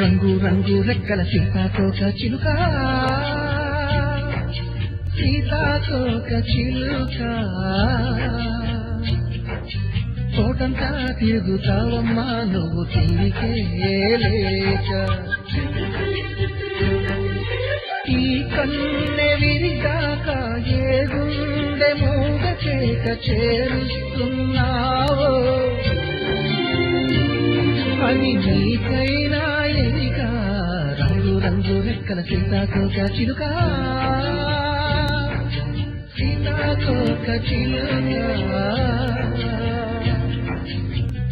రంగు రంగు రెక్కల సీతాకోక చిలుక. సీతాకోక చిలుక. తోటంతా తిరుగుతావమ్మా నువ్వు తిరిగే లేక ఈ కన్నె విరిగాక ఏ గుండె మూగ చేత చేరుస్తున్నావో. అది నీకైనా రంగు రెక్కల సీతాకోక చిలుక సీతాకోక చిలుక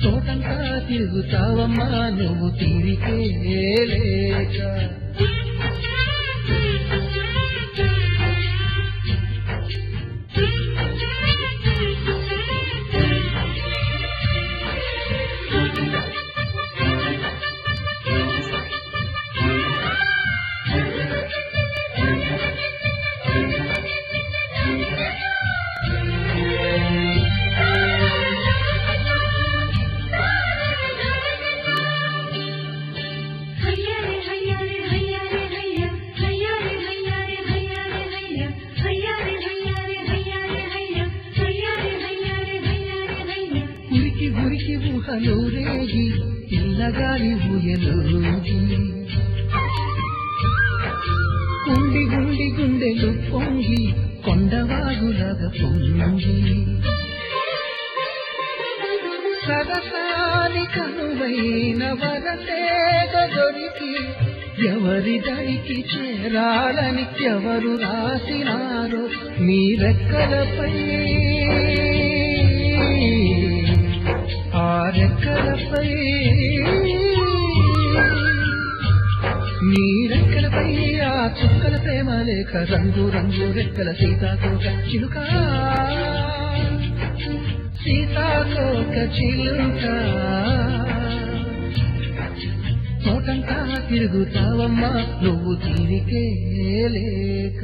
తోటంతా తిరుగుతావమ్మా నువ్వు తీరికే లేక. ఉరికి పిల్లగాలి ఊయలూగి ఉండి గుండి గుండెలు పొంగి కొండవాగులగ పొంగి. సరసాని కనువైన వరసేగ దొరికి ఎవరి దరికి చేరాలని ఎవరు రాసినారో మీ రెక్కలపై ఆ రెక్కలపై. నీ రెక్కలపై ఆ చుక్కల ప్రేమ లేక రంగు రంగు రెక్కల సీతాకోక చిలుక సీతాకోక చిలుక తోటంతా తిరుగుతావమ్మా నువ్వు దీనికే లేక.